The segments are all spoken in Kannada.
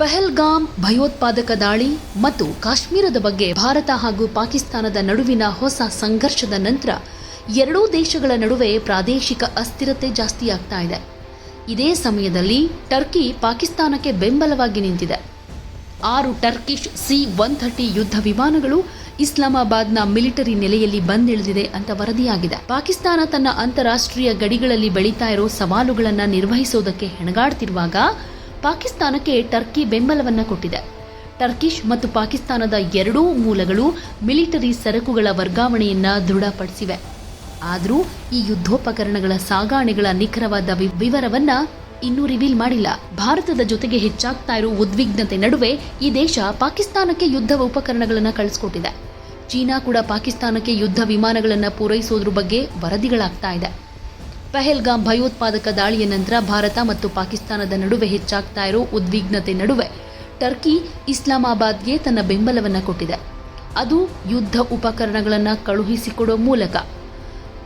ಪಹಲ್ಗಾಮ್ ಭಯೋತ್ಪಾದಕ ದಾಳಿ ಮತ್ತು ಕಾಶ್ಮೀರದ ಬಗ್ಗೆ ಭಾರತ ಹಾಗೂ ಪಾಕಿಸ್ತಾನದ ನಡುವಿನ ಹೊಸ ಸಂಘರ್ಷದ ನಂತರ ಎರಡೂ ದೇಶಗಳ ನಡುವೆ ಪ್ರಾದೇಶಿಕ ಅಸ್ಥಿರತೆ ಜಾಸ್ತಿಯಾಗ್ತಾ ಇದೆ. ಇದೇ ಸಮಯದಲ್ಲಿ ಟರ್ಕಿ ಪಾಕಿಸ್ತಾನಕ್ಕೆ ಬೆಂಬಲವಾಗಿ ನಿಂತಿದೆ. ಆರು ಟರ್ಕಿಶ್ ಸಿ ಒನ್ ಥರ್ಟಿ ಯುದ್ಧ ವಿಮಾನಗಳು ಇಸ್ಲಾಮಾಬಾದ್ನ ಮಿಲಿಟರಿ ನೆಲೆಯಲ್ಲಿ ಬಂದಿಳಿದಿದೆ ಅಂತ ವರದಿಯಾಗಿದೆ. ಪಾಕಿಸ್ತಾನ ತನ್ನ ಅಂತಾರಾಷ್ಟ್ರೀಯ ಗಡಿಗಳಲ್ಲಿ ಬೆಳೀತಾ ಇರೋ ಸವಾಲುಗಳನ್ನು ನಿರ್ವಹಿಸೋದಕ್ಕೆ ಹೆಣಗಾಡ್ತಿರುವಾಗ ಪಾಕಿಸ್ತಾನಕ್ಕೆ ಟರ್ಕಿ ಬೆಂಬಲವನ್ನು ಕೊಟ್ಟಿದೆ. ಟರ್ಕಿಶ್ ಮತ್ತು ಪಾಕಿಸ್ತಾನದ ಎರಡೂ ಮೂಲಗಳು ಮಿಲಿಟರಿ ಸರಕುಗಳ ವರ್ಗಾವಣೆಯನ್ನ ದೃಢಪಡಿಸಿವೆ. ಆದರೂ ಈ ಯುದ್ಧೋಪಕರಣಗಳ ಸಾಗಾಣೆಗಳ ನಿಖರವಾದ ವಿವರವನ್ನ ಇನ್ನೂ ರಿವೀಲ್ ಮಾಡಿಲ್ಲ. ಭಾರತದ ಜೊತೆಗೆ ಹೆಚ್ಚಾಗ್ತಾ ಇರೋ ಉದ್ವಿಗ್ನತೆ ನಡುವೆ ಈ ದೇಶ ಪಾಕಿಸ್ತಾನಕ್ಕೆ ಯುದ್ಧ ಉಪಕರಣಗಳನ್ನು ಕಳಿಸ್ಕೊಟ್ಟಿದೆ. ಚೀನಾ ಕೂಡ ಪಾಕಿಸ್ತಾನಕ್ಕೆ ಯುದ್ಧ ವಿಮಾನಗಳನ್ನು ಪೂರೈಸೋದ್ರ ಬಗ್ಗೆ ವರದಿಗಳಾಗ್ತಾ ಇದೆ. ಪಹಲ್ಗಾಮ್ ಭಯೋತ್ಪಾದಕ ದಾಳಿಯ ನಂತರ ಭಾರತ ಮತ್ತು ಪಾಕಿಸ್ತಾನದ ನಡುವೆ ಹೆಚ್ಚಾಗ್ತಾ ಇರೋ ಉದ್ವಿಗ್ನತೆ ನಡುವೆ ಟರ್ಕಿ ಇಸ್ಲಾಮಾಬಾದ್ಗೆ ತನ್ನ ಬೆಂಬಲವನ್ನು ಕೊಟ್ಟಿದೆ. ಅದು ಯುದ್ಧ ಉಪಕರಣಗಳನ್ನು ಕಳುಹಿಸಿಕೊಡೋ ಮೂಲಕ.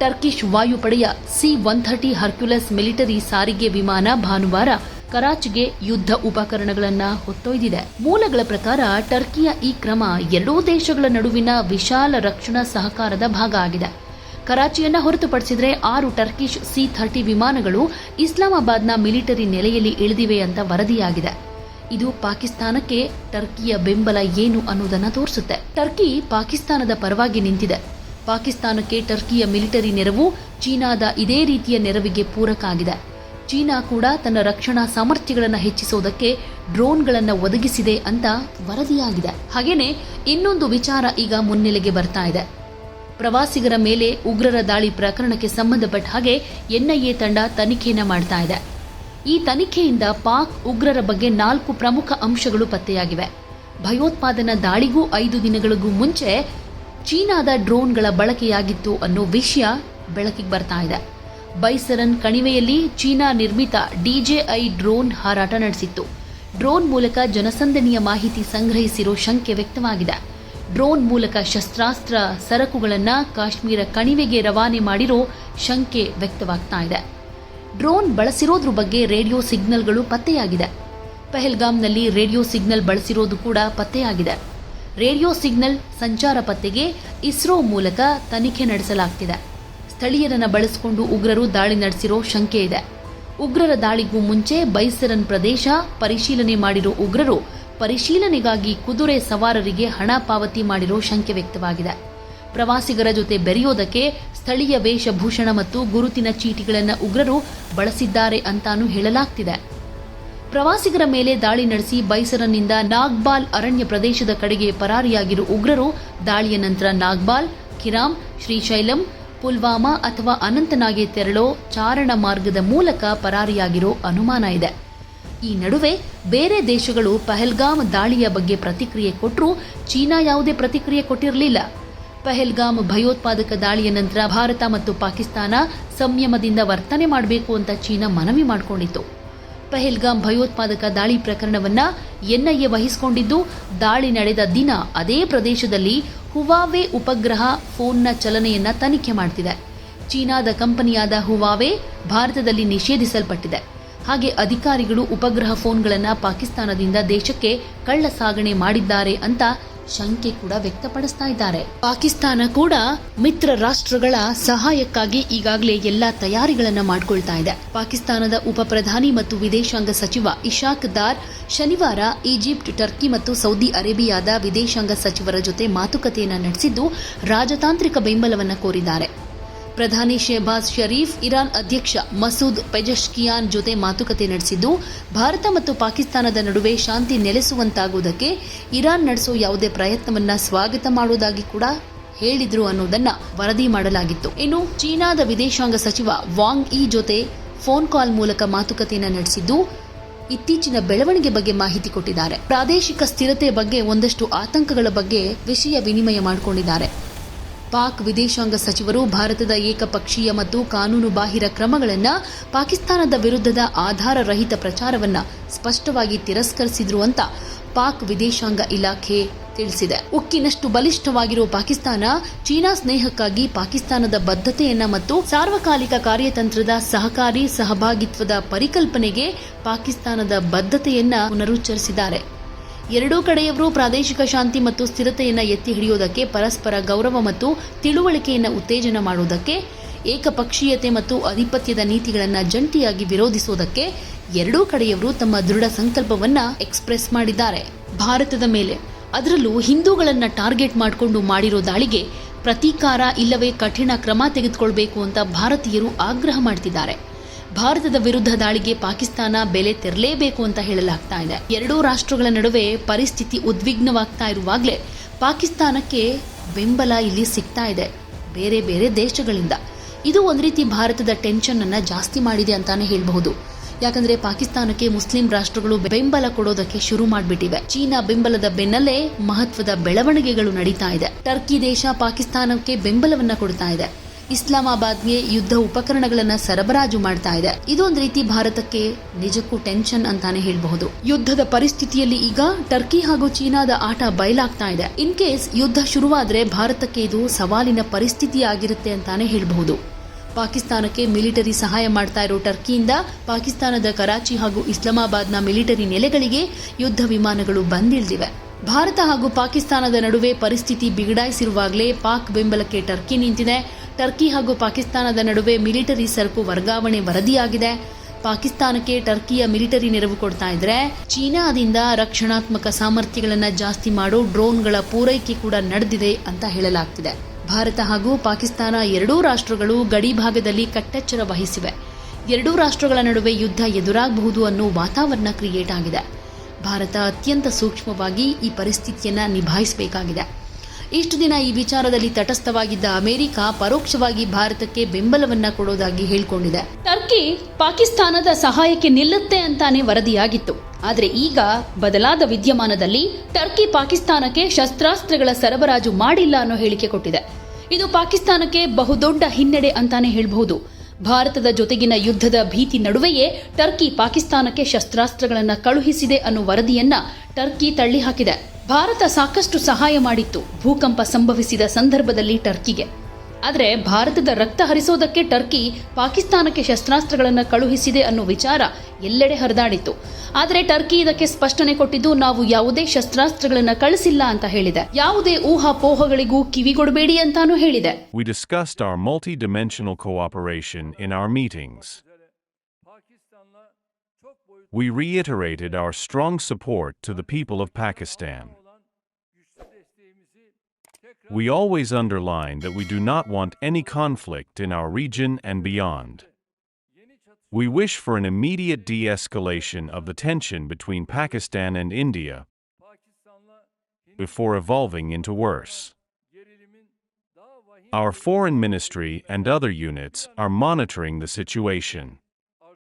ಟರ್ಕಿಶ್ ವಾಯುಪಡೆಯ C one thirty Hercules military ಸಾರಿಗೆ ವಿಮಾನ ಭಾನುವಾರ ಕರಾಚಿಗೆ ಯುದ್ಧ ಉಪಕರಣಗಳನ್ನು ಹೊತ್ತೊಯ್ದಿದೆ. ಮೂಲಗಳ ಪ್ರಕಾರ ಟರ್ಕಿಯ ಈ ಕ್ರಮ ಎರಡೂ ದೇಶಗಳ ನಡುವಿನ ವಿಶಾಲ ರಕ್ಷಣಾ ಸಹಕಾರದ ಭಾಗ ಆಗಿದೆ. ಕರಾಚಿಯನ್ನ ಹೊರತುಪಡಿಸಿದರೆ ಆರು ಟರ್ಕಿಶ್ ಸಿ ಥರ್ಟಿ ವಿಮಾನಗಳು ಇಸ್ಲಾಮಾಬಾದ್ನ ಮಿಲಿಟರಿ ನೆಲೆಯಲ್ಲಿ ಇಳಿದಿವೆ ಅಂತ ವರದಿಯಾಗಿದೆ. ಇದು ಪಾಕಿಸ್ತಾನಕ್ಕೆ ಟರ್ಕಿಯ ಬೆಂಬಲ ಏನು ಅನ್ನೋದನ್ನ ತೋರಿಸುತ್ತೆ. ಟರ್ಕಿ ಪಾಕಿಸ್ತಾನದ ಪರವಾಗಿ ನಿಂತಿದೆ. ಪಾಕಿಸ್ತಾನಕ್ಕೆ ಟರ್ಕಿಯ ಮಿಲಿಟರಿ ನೆರವು ಚೀನಾದ ಇದೇ ರೀತಿಯ ನೆರವಿಗೆ ಪೂರಕ ಆಗಿದೆ. ಚೀನಾ ಕೂಡ ತನ್ನ ರಕ್ಷಣಾ ಸಾಮರ್ಥ್ಯಗಳನ್ನು ಹೆಚ್ಚಿಸೋದಕ್ಕೆ ಡ್ರೋನ್ಗಳನ್ನು ಒದಗಿಸಿದೆ ಅಂತ ವರದಿಯಾಗಿದೆ. ಹಾಗೇನೆ ಇನ್ನೊಂದು ವಿಚಾರ ಈಗ ಮುನ್ನೆಲೆಗೆ ಬರ್ತಾ ಇದೆ. ಪ್ರವಾಸಿಗರ ಮೇಲೆ ಉಗ್ರರ ದಾಳಿ ಪ್ರಕರಣಕ್ಕೆ ಸಂಬಂಧಪಟ್ಟ ಹಾಗೆ ಎನ್ಐಎ ತಂಡ ತನಿಖೆಯನ್ನ ಮಾಡ್ತಾ ಇದೆ. ಈ ತನಿಖೆಯಿಂದ ಪಾಕ್ ಉಗ್ರರ ಬಗ್ಗೆ ನಾಲ್ಕು ಪ್ರಮುಖ ಅಂಶಗಳು ಪತ್ತೆಯಾಗಿವೆ. ಭಯೋತ್ಪಾದನಾ ದಾಳಿಗೂ ಐದು ದಿನಗಳಿಗೂ ಮುಂಚೆ ಚೀನಾದ ಡ್ರೋನ್ಗಳ ಬಳಕೆಯಾಗಿತ್ತು ಅನ್ನೋ ವಿಷಯ ಬೆಳಕಿಗೆ ಬರ್ತಾ ಇದೆ. ಬೈಸರನ್ ಕಣಿವೆಯಲ್ಲಿ ಚೀನಾ ನಿರ್ಮಿತ ಡಿಜೆಐ ಡ್ರೋನ್ ಹಾರಾಟ ನಡೆಸಿತ್ತು. ಡ್ರೋನ್ ಮೂಲಕ ಜನಸಂದಣಿಯ ಮಾಹಿತಿ ಸಂಗ್ರಹಿಸಿರೋ ಶಂಕೆ ವ್ಯಕ್ತವಾಗಿದೆ. ಡ್ರೋನ್ ಮೂಲಕ ಶಸ್ತ್ರಾಸ್ತ್ರ ಸರಕುಗಳನ್ನು ಕಾಶ್ಮೀರ ಕಣಿವೆಗೆ ರವಾನೆ ಮಾಡಿರೋ ಶಂಕೆ ವ್ಯಕ್ತವಾಗ್ತಾ ಇದೆ. ಡ್ರೋನ್ ಬಳಸಿರೋದ್ರ ಬಗ್ಗೆ ರೇಡಿಯೋ ಸಿಗ್ನಲ್ಗಳು ಪತ್ತೆಯಾಗಿದೆ. ಪೆಹಲ್ಗಾಮ್ನಲ್ಲಿ ರೇಡಿಯೋ ಸಿಗ್ನಲ್ ಬಳಸಿರೋದು ಕೂಡ ಪತ್ತೆಯಾಗಿದೆ. ರೇಡಿಯೋ ಸಿಗ್ನಲ್ ಸಂಚಾರ ಪತ್ತೆಗೆ ಇಸ್ರೋ ಮೂಲಕ ತನಿಖೆ ನಡೆಸಲಾಗ್ತಿದೆ. ಸ್ಥಳೀಯರನ್ನು ಬಳಸಿಕೊಂಡು ಉಗ್ರರು ದಾಳಿ ನಡೆಸಿರೋ ಶಂಕೆ ಇದೆ. ಉಗ್ರರ ದಾಳಿಗೂ ಮುಂಚೆ ಬೈಸರನ್ ಪ್ರದೇಶ ಪರಿಶೀಲನೆ ಮಾಡಿರೋ ಉಗ್ರರು ಪರಿಶೀಲನೆಗಾಗಿ ಕುದುರೆ ಸವಾರರಿಗೆ ಹಣ ಪಾವತಿ ಮಾಡಿರೋ ಶಂಕೆ ವ್ಯಕ್ತವಾಗಿದೆ. ಪ್ರವಾಸಿಗರ ಜೊತೆ ಬೆರೆಯೋದಕ್ಕೆ ಸ್ಥಳೀಯ ವೇಷಭೂಷಣ ಮತ್ತು ಗುರುತಿನ ಚೀಟಿಗಳನ್ನು ಉಗ್ರರು ಬಳಸಿದ್ದಾರೆ ಅಂತಾನೂ ಹೇಳಲಾಗ್ತಿದೆ. ಪ್ರವಾಸಿಗರ ಮೇಲೆ ದಾಳಿ ನಡೆಸಿ ಬೈಸರನ್ನಿಂದ ನಾಗ್ಬಾಲ್ ಅರಣ್ಯ ಪ್ರದೇಶದ ಕಡೆಗೆ ಪರಾರಿಯಾಗಿರುವ ಉಗ್ರರು ದಾಳಿಯ ನಂತರ ನಾಗ್ಬಾಲ್, ಕಿರಾಮ್, ಶ್ರೀಶೈಲಂ, ಪುಲ್ವಾಮಾ ಅಥವಾ ಅನಂತನಾಗೆ ತೆರಳೋ ಚಾರಣ ಮಾರ್ಗದ ಮೂಲಕ ಪರಾರಿಯಾಗಿರೋ ಅನುಮಾನ ಇದೆ. ಈ ನಡುವೆ ಬೇರೆ ದೇಶಗಳು ಪಹಲ್ಗಾಮ್ ದಾಳಿಯ ಬಗ್ಗೆ ಪ್ರತಿಕ್ರಿಯೆ ಕೊಟ್ಟರೂ ಚೀನಾ ಯಾವುದೇ ಪ್ರತಿಕ್ರಿಯೆ ಕೊಟ್ಟಿರಲಿಲ್ಲ. ಪಹಲ್ಗಾಮ್ ಭಯೋತ್ಪಾದಕ ದಾಳಿಯ ನಂತರ ಭಾರತ ಮತ್ತು ಪಾಕಿಸ್ತಾನ ಸಂಯಮದಿಂದ ವರ್ತನೆ ಮಾಡಬೇಕು ಅಂತ ಚೀನಾ ಮನವಿ ಮಾಡಿಕೊಂಡಿತ್ತು. ಪಹಲ್ಗಾಮ್ ಭಯೋತ್ಪಾದಕ ದಾಳಿ ಪ್ರಕರಣವನ್ನ ಎನ್ಐಎ ವಹಿಸಿಕೊಂಡಿದ್ದು, ದಾಳಿ ನಡೆದ ದಿನ ಅದೇ ಪ್ರದೇಶದಲ್ಲಿ ಹುವಾವೆ ಉಪಗ್ರಹ ಫೋನ್ನ ಚಲನೆಯನ್ನು ತನಿಖೆ ಮಾಡ್ತಿದೆ. ಚೀನಾದ ಕಂಪನಿಯಾದ ಹುವಾವೆ ಭಾರತದಲ್ಲಿ ನಿಷೇಧಿಸಲ್ಪಟ್ಟಿದೆ. ಹಾಗೆ ಅಧಿಕಾರಿಗಳು ಉಪಗ್ರಹ ಫೋನ್ಗಳನ್ನು ಪಾಕಿಸ್ತಾನದಿಂದ ದೇಶಕ್ಕೆ ಕಳ್ಳ ಸಾಗಣೆ ಮಾಡಿದ್ದಾರೆ ಅಂತ ಶಂಕೆ ಕೂಡ ವ್ಯಕ್ತಪಡಿಸ್ತಾ ಇದ್ದಾರೆ. ಪಾಕಿಸ್ತಾನ ಕೂಡ ಮಿತ್ರ ರಾಷ್ಟ್ರಗಳ ಸಹಾಯಕ್ಕಾಗಿ ಈಗಾಗಲೇ ಎಲ್ಲಾ ತಯಾರಿಗಳನ್ನ ಮಾಡಿಕೊಳ್ತಾ ಇದೆ. ಪಾಕಿಸ್ತಾನದ ಉಪ ಪ್ರಧಾನಿ ಮತ್ತು ವಿದೇಶಾಂಗ ಸಚಿವ ಇಶಾಕ್ ದಾರ್ ಶನಿವಾರ ಈಜಿಪ್ಟ್, ಟರ್ಕಿ ಮತ್ತು ಸೌದಿ ಅರೇಬಿಯಾದ ವಿದೇಶಾಂಗ ಸಚಿವರ ಜೊತೆ ಮಾತುಕತೆಯನ್ನ ನಡೆಸಿದ್ದು ರಾಜತಾಂತ್ರಿಕ ಬೆಂಬಲವನ್ನ ಕೋರಿದ್ದಾರೆ. ಪ್ರಧಾನಿ ಶೆಹಬಾಜ್ ಷರೀಫ್ ಇರಾನ್ ಅಧ್ಯಕ್ಷ ಮಸೂದ್ ಪೆಜಶ್ಕಿಯಾನ್ ಜೊತೆ ಮಾತುಕತೆ ನಡೆಸಿದ್ದು, ಭಾರತ ಮತ್ತು ಪಾಕಿಸ್ತಾನದ ನಡುವೆ ಶಾಂತಿ ನೆಲೆಸುವಂತಾಗುವುದಕ್ಕೆ ಇರಾನ್ ನಡೆಸೋ ಯಾವುದೇ ಪ್ರಯತ್ನವನ್ನ ಸ್ವಾಗತ ಮಾಡುವುದಾಗಿ ಕೂಡ ಹೇಳಿದ್ರು ಅನ್ನೋದನ್ನ ವರದಿ ಮಾಡಲಾಗಿತ್ತು. ಇನ್ನು ಚೀನಾದ ವಿದೇಶಾಂಗ ಸಚಿವ ವಾಂಗ್ ಇ ಜೊತೆ ಫೋನ್ ಕಾಲ್ ಮೂಲಕ ಮಾತುಕತೆಯನ್ನು ನಡೆಸಿದ್ದು, ಇತ್ತೀಚಿನ ಬೆಳವಣಿಗೆ ಬಗ್ಗೆ ಮಾಹಿತಿ ಕೊಟ್ಟಿದ್ದಾರೆ. ಪ್ರಾದೇಶಿಕ ಸ್ಥಿರತೆ ಬಗ್ಗೆ ಒಂದಷ್ಟು ಆತಂಕಗಳ ಬಗ್ಗೆ ವಿಷಯ ವಿನಿಮಯ ಮಾಡಿಕೊಂಡಿದ್ದಾರೆ. ಪಾಕ್ ವಿದೇಶಾಂಗ ಸಚಿವರು ಭಾರತದ ಏಕಪಕ್ಷೀಯ ಮತ್ತು ಕಾನೂನು ಬಾಹಿರ ಕ್ರಮಗಳನ್ನು ಪಾಕಿಸ್ತಾನದ ವಿರುದ್ಧದ ಆಧಾರರಹಿತ ಪ್ರಚಾರವನ್ನ ಸ್ಪಷ್ಟವಾಗಿ ತಿರಸ್ಕರಿಸಿದ್ರು ಅಂತ ಪಾಕ್ ವಿದೇಶಾಂಗ ಇಲಾಖೆ ತಿಳಿಸಿದೆ. ಉಕ್ಕಿನಷ್ಟು ಬಲಿಷ್ಠವಾಗಿರುವ ಪಾಕಿಸ್ತಾನ ಚೀನಾ ಸ್ನೇಹಕ್ಕಾಗಿ ಪಾಕಿಸ್ತಾನದ ಬದ್ಧತೆಯನ್ನ ಮತ್ತು ಸಾರ್ವಕಾಲಿಕ ಕಾರ್ಯತಂತ್ರದ ಸಹಕಾರಿ ಸಹಭಾಗಿತ್ವದ ಪರಿಕಲ್ಪನೆಗೆ ಪಾಕಿಸ್ತಾನದ ಬದ್ಧತೆಯನ್ನ ಪುನರುಚ್ಚರಿಸಿದ್ದಾರೆ. ಎರಡೂ ಕಡೆಯವರು ಪ್ರಾದೇಶಿಕ ಶಾಂತಿ ಮತ್ತು ಸ್ಥಿರತೆಯನ್ನು ಎತ್ತಿ ಹಿಡಿಯುವುದಕ್ಕೆ ಪರಸ್ಪರ ಗೌರವ ಮತ್ತು ತಿಳುವಳಿಕೆಯನ್ನು ಉತ್ತೇಜನ ಮಾಡುವುದಕ್ಕೆ, ಏಕಪಕ್ಷೀಯತೆ ಮತ್ತು ಆಧಿಪತ್ಯದ ನೀತಿಗಳನ್ನು ಜಂಟಿಯಾಗಿ ವಿರೋಧಿಸುವುದಕ್ಕೆ ಎರಡೂ ಕಡೆಯವರು ತಮ್ಮ ದೃಢ ಸಂಕಲ್ಪವನ್ನು ಎಕ್ಸ್ಪ್ರೆಸ್ ಮಾಡಿದ್ದಾರೆ. ಭಾರತದ ಮೇಲೆ ಅದರಲ್ಲೂ ಹಿಂದೂಗಳನ್ನು ಟಾರ್ಗೆಟ್ ಮಾಡಿಕೊಂಡು ಮಾಡಿರೋ ದಾಳಿಗೆ ಪ್ರತೀಕಾರ ಇಲ್ಲವೇ ಕಠಿಣ ಕ್ರಮ ತೆಗೆದುಕೊಳ್ಬೇಕು ಅಂತ ಭಾರತೀಯರು ಆಗ್ರಹ ಮಾಡ್ತಿದ್ದಾರೆ. ಭಾರತದ ವಿರುದ್ಧ ದಾಳಿಗೆ ಪಾಕಿಸ್ತಾನ ಬೆಲೆ ತೆರಲೇಬೇಕು ಅಂತ ಹೇಳಲಾಗ್ತಾ ಇದೆ. ಎರಡೂ ರಾಷ್ಟ್ರಗಳ ನಡುವೆ ಪರಿಸ್ಥಿತಿ ಉದ್ವಿಗ್ನವಾಗ್ತಾ ಇರುವಾಗಲೇ ಪಾಕಿಸ್ತಾನಕ್ಕೆ ಬೆಂಬಲ ಇಲ್ಲಿ ಸಿಗ್ತಾ ಇದೆ, ಬೇರೆ ಬೇರೆ ದೇಶಗಳಿಂದ. ಇದು ಒಂದು ರೀತಿ ಭಾರತದ ಟೆನ್ಷನ್ ಅನ್ನ ಜಾಸ್ತಿ ಮಾಡಿದೆ ಅಂತಾನೆ ಹೇಳಬಹುದು. ಯಾಕಂದ್ರೆ ಪಾಕಿಸ್ತಾನಕ್ಕೆ ಮುಸ್ಲಿಂ ರಾಷ್ಟ್ರಗಳು ಬೆಂಬಲ ಕೊಡೋದಕ್ಕೆ ಶುರು ಮಾಡಿಬಿಟ್ಟಿವೆ. ಚೀನಾ ಬೆಂಬಲದ ಬೆನ್ನಲ್ಲೇ ಮಹತ್ವದ ಬೆಳವಣಿಗೆಗಳು ನಡೀತಾ ಇದೆ. ಟರ್ಕಿ ದೇಶ ಪಾಕಿಸ್ತಾನಕ್ಕೆ ಬೆಂಬಲವನ್ನ ಕೊಡ್ತಾ ಇದೆ. ಇಸ್ಲಾಮಾಬಾದ್ಗೆ ಯುದ್ಧ ಉಪಕರಣಗಳನ್ನು ಸರಬರಾಜು ಮಾಡ್ತಾ ಇದೆ. ಇದೊಂದು ರೀತಿ ಭಾರತಕ್ಕೆ ನಿಜಕ್ಕೂ ಟೆನ್ಷನ್ ಅಂತಾನೆ ಹೇಳಬಹುದು. ಯುದ್ಧದ ಪರಿಸ್ಥಿತಿಯಲ್ಲಿ ಈಗ ಟರ್ಕಿ ಹಾಗೂ ಚೀನಾದ ಆಟ ಬಯಲಾಗ್ತಾ ಇದೆ. ಇನ್ ಕೇಸ್ ಯುದ್ಧ ಶುರುವಾದ್ರೆ ಭಾರತಕ್ಕೆ ಇದು ಸವಾಲಿನ ಪರಿಸ್ಥಿತಿ ಆಗಿರುತ್ತೆ ಅಂತಾನೆ ಹೇಳಬಹುದು. ಪಾಕಿಸ್ತಾನಕ್ಕೆ ಮಿಲಿಟರಿ ಸಹಾಯ ಮಾಡ್ತಾ ಇರೋ ಟರ್ಕಿಯಿಂದ ಪಾಕಿಸ್ತಾನದ ಕರಾಚಿ ಹಾಗೂ ಇಸ್ಲಾಮಾಬಾದ್ನ ಮಿಲಿಟರಿ ನೆಲೆಗಳಿಗೆ ಯುದ್ಧ ವಿಮಾನಗಳು ಬಂದಿಳಿದಿವೆ ಭಾರತ ಹಾಗೂ ಪಾಕಿಸ್ತಾನದ ನಡುವೆ ಪರಿಸ್ಥಿತಿ ಬಿಗಡಾಯಿಸಿರುವಾಗಲೇ ಪಾಕ್ ಬೆಂಬಲಕ್ಕೆ ಟರ್ಕಿ ನಿಂತಿದೆ. ಟರ್ಕಿ ಹಾಗೂ ಪಾಕಿಸ್ತಾನದ ನಡುವೆ ಮಿಲಿಟರಿ ಸರಕು ವರ್ಗಾವಣೆ ವರದಿಯಾಗಿದೆ. ಪಾಕಿಸ್ತಾನಕ್ಕೆ ಟರ್ಕಿಯ ಮಿಲಿಟರಿ ನೆರವು ಕೊಡ್ತಾ ಇದ್ರೆ ಚೀನಾದಿಂದ ರಕ್ಷಣಾತ್ಮಕ ಸಾಮರ್ಥ್ಯಗಳನ್ನು ಜಾಸ್ತಿ ಮಾಡೋ ಡ್ರೋನ್ಗಳ ಪೂರೈಕೆ ಕೂಡ ನಡೆದಿದೆ ಅಂತ ಹೇಳಲಾಗ್ತಿದೆ. ಭಾರತ ಹಾಗೂ ಪಾಕಿಸ್ತಾನ ಎರಡೂ ರಾಷ್ಟ್ರಗಳು ಗಡಿ ಭಾಗದಲ್ಲಿ ಕಟ್ಟೆಚ್ಚರ ವಹಿಸಿವೆ. ಎರಡೂ ರಾಷ್ಟ್ರಗಳ ನಡುವೆ ಯುದ್ಧ ಎದುರಾಗಬಹುದು ಅನ್ನೋ ವಾತಾವರಣ ಕ್ರಿಯೇಟ್ ಆಗಿದೆ. ಭಾರತ ಅತ್ಯಂತ ಸೂಕ್ಷ್ಮವಾಗಿ ಈ ಪರಿಸ್ಥಿತಿಯನ್ನ ನಿಭಾಯಿಸಬೇಕಾಗಿದೆ. ಇಷ್ಟು ದಿನ ಈ ವಿಚಾರದಲ್ಲಿ ತಟಸ್ಥವಾಗಿದ್ದ ಅಮೆರಿಕ ಪರೋಕ್ಷವಾಗಿ ಭಾರತಕ್ಕೆ ಬೆಂಬಲವನ್ನ ಕೊಡೋದಾಗಿ ಹೇಳಿಕೊಂಡಿದೆ. ಟರ್ಕಿ ಪಾಕಿಸ್ತಾನದ ಸಹಾಯಕ್ಕೆ ನಿಲ್ಲುತ್ತೆ ಅಂತಾನೆ ವರದಿಯಾಗಿತ್ತು. ಆದರೆ ಈಗ ಬದಲಾದ ವಿದ್ಯಮಾನದಲ್ಲಿ ಟರ್ಕಿ ಪಾಕಿಸ್ತಾನಕ್ಕೆ ಶಸ್ತ್ರಾಸ್ತ್ರಗಳ ಸರಬರಾಜು ಮಾಡಿಲ್ಲ ಅನ್ನೋ ಹೇಳಿಕೆ ಕೊಟ್ಟಿದೆ. ಇದು ಪಾಕಿಸ್ತಾನಕ್ಕೆ ಬಹುದೊಡ್ಡ ಹಿನ್ನಡೆ ಅಂತಾನೆ ಹೇಳಬಹುದು. ಭಾರತದ ಜೊತೆಗಿನ ಯುದ್ಧದ ಭೀತಿ ನಡುವೆಯೇ ಟರ್ಕಿ ಪಾಕಿಸ್ತಾನಕ್ಕೆ ಶಸ್ತ್ರಾಸ್ತ್ರಗಳನ್ನು ಕಳುಹಿಸಿದೆ ಅನ್ನೋ ವರದಿಯನ್ನ ಟರ್ಕಿ ತಳ್ಳಿಹಾಕಿದೆ. ಭಾರತ ಸಾಕಷ್ಟು ಸಹಾಯ ಮಾಡಿತ್ತು. ಭೂಕಂಪ ಸಂಭವಿಸಿದ ಸಂದರ್ಭದಲ್ಲಿ ಟರ್ಕಿಗೆ. ಆದರೆ ಭಾರತದ ರಕ್ತ ಹರಿಸೋದಕ್ಕೆ ಟರ್ಕಿ ಪಾಕಿಸ್ತಾನಕ್ಕೆ ಶಸ್ತ್ರಾಸ್ತ್ರಗಳನ್ನು ಕಳುಹಿಸಿದೆ ಅನ್ನೋ ವಿಚಾರ ಎಲ್ಲೆಡೆ ಹರಿದಾಡಿತ್ತು. ಆದರೆ ಟರ್ಕಿ ಇದಕ್ಕೆ ಸ್ಪಷ್ಟನೆ ಕೊಟ್ಟಿದ್ದು ನಾವು ಯಾವುದೇ ಶಸ್ತ್ರಾಸ್ತ್ರಗಳನ್ನು ಕಳಿಸಿಲ್ಲ ಅಂತ ಹೇಳಿದೆ. ಯಾವುದೇ ಊಹಾಪೋಹಗಳಿಗೂ ಕಿವಿಗೊಡಬೇಡಿ ಅಂತಾನೂ ಹೇಳಿದೆ. We discussed our multi-dimensional cooperation in our meetings. We reiterated our strong support to the people of Pakistan. We always underline that we do not want any conflict in our region and beyond. We wish for an immediate de-escalation of the tension between Pakistan and India before evolving into worse. Our foreign ministry and other units are monitoring the situation.